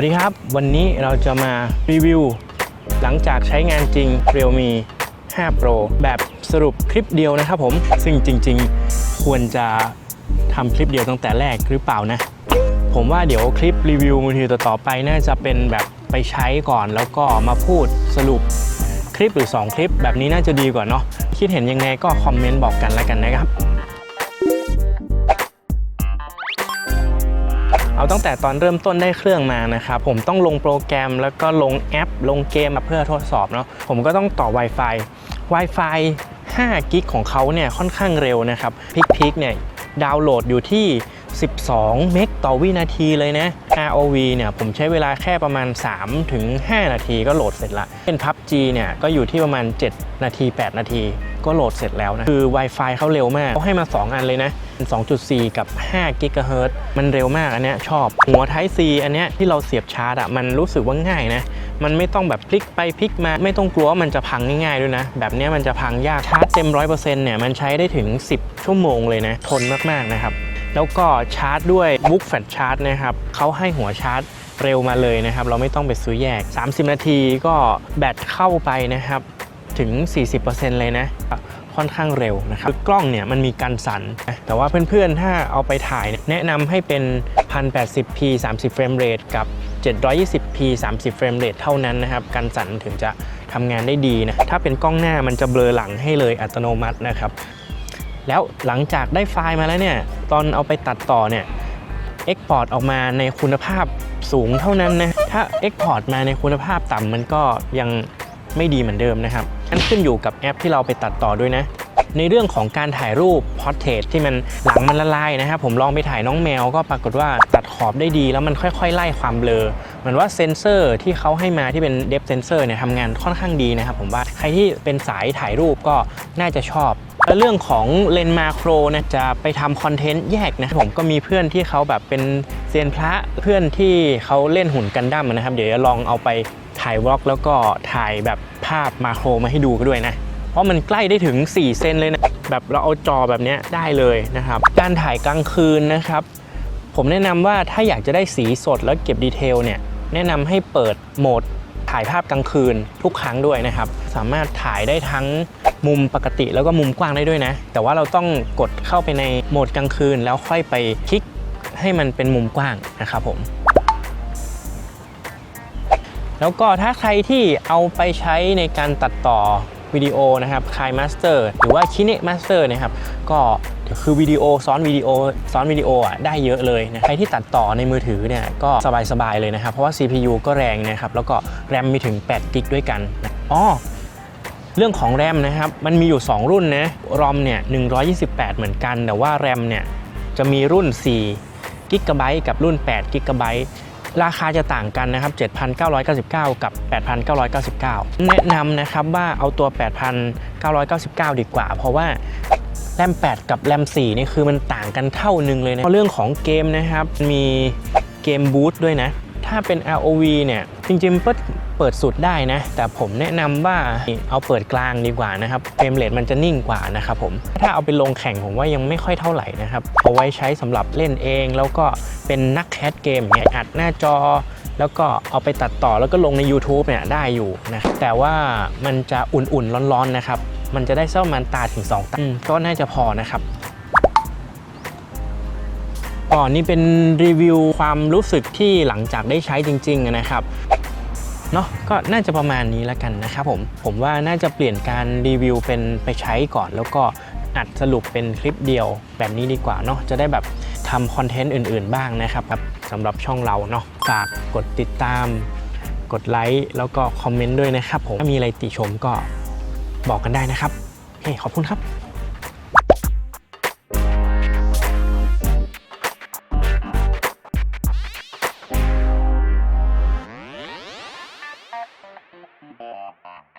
วัสดีครับ วันนี้เราจะมารีวิว หลังจากใช้งานจริง Realme 5 Pro แบบสรุปคลิปเดียวนะครับผม ซึ่งจริง ๆ ควรจะทำคลิปเดียวตั้งแต่แรกหรือเปล่านะ ผมว่าเดี๋ยวคลิปรีวิวมือถือต่อๆไปน่าจะเป็นแบบไปใช้ก่อนแล้วก็มาพูดสรุปคลิปหรือ 2 คลิป แบบนี้น่าจะดีกว่าเนาะคิดเห็นยังไงก็คอมเมนต์บอกกันแล้วกันนะครับ เอาตั้งแต่ตอนเริ่มต้นได้เครื่องมานะครับผมต้องลงโปรแกรมแล้วก็ลงแอป ลงเกมมาเพื่อทดสอบเนาะผมก็ต้องต่อ Wi-Fi Wi-Fi 5 กิกของเขาเนี่ยค่อนข้างเร็วนะครับพิกๆเนี่ยดาวน์โหลดอยู่ที่ 12 เมกต่อวินาทีเลยนะ ROV เนี่ยผมใช้เวลาแค่ประมาณ3ถึง5นาทีก็โหลดเสร็จละเป็น PUBG เนี่ยก็อยู่ที่ประมาณ 7 นาที 8 นาที ก็โหลดเสร็จแล้วนะ คือ Wi-Fi เขาเร็วมากเขาให้มา 2 อันเลยนะ 2.4 กับ5กิกะเฮิรตซ์มันเร็วมากอันเนี้ยชอบ หัว Type C อันเนี้ยที่เราเสียบชาร์จอะมันรู้สึกว่าง่ายนะมันไม่ต้องแบบพลิกไปพลิกมา ไม่ต้องกลัวว่ามันจะพังง่ายๆด้วยนะ แบบเนี้ยมันจะพังยากชาร์จเต็ม 100%เนี่ยมันใช้ได้ถึง 10 ชั่วโมงเลยนะ ทนมากๆนะครับ แล้วก็ชาร์จด้วยบุ๊กแฟลชชาร์จนะครับเขาให้หัวชาร์จเร็วมาเลยนะครับ เราไม่ต้องไปซื้อแยก 30 นาทีก็แบตเข้าไปนะครับ ถึง 40%เลยนะค่อนข้างเร็วนะครับกล้องเนี่ยมันมีการสั่นแต่ว่าเพื่อนๆ ถ้าเอาไปถ่ายเนี่ยแนะนำให้เป็น 1080p 30 เฟรมเรทกับ 720p 30 เฟรมเรทเท่านั้นนะครับการสั่นถึงจะทำงานได้ดีนะถ้าเป็นกล้องหน้ามันจะเบลอหลังให้เลยอัตโนมัตินะครับแล้วหลังจากได้ไฟล์มาแล้วเนี่ยตอนเอาไปตัดต่อเนี่ย Export ออกมาในคุณภาพสูงเท่านั้นนะถ้า Export มาในคุณภาพต่ำมันก็ยังไม่ดีเหมือนเดิมนะครับ นั่นขึ้นอยู่กับแอปที่เราไปตัดต่อด้วยนะ ในเรื่องของการถ่ายรูปพอร์เทรตที่มันหลังมันละลายนะครับผมลองไปถ่ายน้องแมวก็ปรากฏว่าตัดขอบได้ดีแล้วมันค่อยๆ ไล่ความเบลอเหมือนว่าเซนเซอร์ที่เขาให้มาที่เป็นเดฟเซนเซอร์เนี่ยทำงานค่อนข้างดีนะครับผมว่าใครที่เป็นสายถ่ายรูปก็น่าจะชอบแล้วเรื่องของเลนส์มาโครนะจะไปทำคอนเทนต์แยกนะผมก็มีเพื่อนที่เขาแบบเป็นเซียนพระเพื่อนที่เขาเล่นหุ่นกันดั้มนะครับ เดี๋ยวจะลองเอาไป ถ่ายวอล์กแล้วก็ถ่ายแบบภาพมาโครมาให้ดูกันด้วยนะ เพราะมันใกล้ได้ถึง 4 เซนเลยนะ แบบเราเอาจอแบบนี้ได้เลยนะครับ การถ่ายกลางคืนนะครับ ผมแนะนำว่าถ้าอยากจะได้สีสดแล้วเก็บดีเทลเนี่ย แนะนำให้เปิดโหมดถ่ายภาพกลางคืนทุกครั้งด้วยนะครับ สามารถถ่ายได้ทั้งมุมปกติแล้วก็มุมกว้างได้ด้วยนะ แต่ว่าเราต้องกดเข้าไปในโหมดกลางคืน แล้วค่อยไปคลิกให้มันเป็นมุมกว้างนะครับผม แล้วก็ถ้าใครที่เอาไปใช้ในการตัดต่อวิดีโอนะครับ k i Master หรือว่า Kine Master นะครับก็คือวิดีโอซ้อนวิดีโอซ้อนวิดีโออะได้เยอะเลยนะใครที่ตัดต่อในมือถือเนี่ยก็สบายๆเลยนะครับ เพราะว่า CPU ก็แรงนะครับ แล้วก็แรมมีถึง8กิกด้วยกันอ๋อเรื่องของแรมนะครับมันมีอยู่ 2 รุ่นนะรอมเนี่ย128 เหมือนกัน แต่ว่าแรมเนี่ยจะมีรุ่น4กิกะไบต์กับรุ่น8กิกะไบต์ ราคาจะต่างกันนะครับ 7,999 กับ 8,999 แนะนำนะครับว่าเอาตัว 8,999 ดีกว่า เพราะว่าแรม 8 กับแรม 4 นี่คือมันต่างกันเท่านึงเลยนะเรื่องของเกมนะครับ มีเกมบูทด้วยนะ ถ้าเป็น ROV เนี่ย จริงๆเปิด เปิดสุดได้นะ แต่ผมแนะนำว่าเอาเปิดกลางดีกว่านะครับเฟรมเรทมันจะนิ่งกว่านะครับผมถ้าเอาไปลงแข่งผมว่ายังไม่ค่อยเท่าไหร่นะครับเอาไว้ใช้สำหรับเล่นเอง แล้วก็เป็นนักแคสเกมเนี่ยอัดหน้าจอ แล้วก็เอาไปตัดต่อแล้วก็ลงใน YouTube เนี่ยได้อยู่นะแต่ว่ามันจะอุ่นๆร้อนๆนะครับมันจะได้เสักประมาณตาถึง2ตาอืมก็น่าจะพอนะครับอ๋อนี่เป็นรีวิวความรู้สึกที่หลังจากได้ใช้จริง ๆ นะครับ เนาะก็น่าจะประมาณนี้แล้วกันนะครับผม ผมว่าน่าจะเปลี่ยนการรีวิวเป็นไปใช้ก่อนแล้วก็อัดสรุปเป็นคลิปเดียวแบบนี้ดีกว่าเนาะจะได้แบบทำคอนเทนต์อื่นๆบ้างนะครับครับสำหรับช่องเราเนาะฝากกดติดตาม กดไลค์แล้วก็คอมเมนต์ด้วยนะครับผมถ้ามีอะไรติชมก็บอกกันได้นะครับโอเคขอบคุณครับ Bye.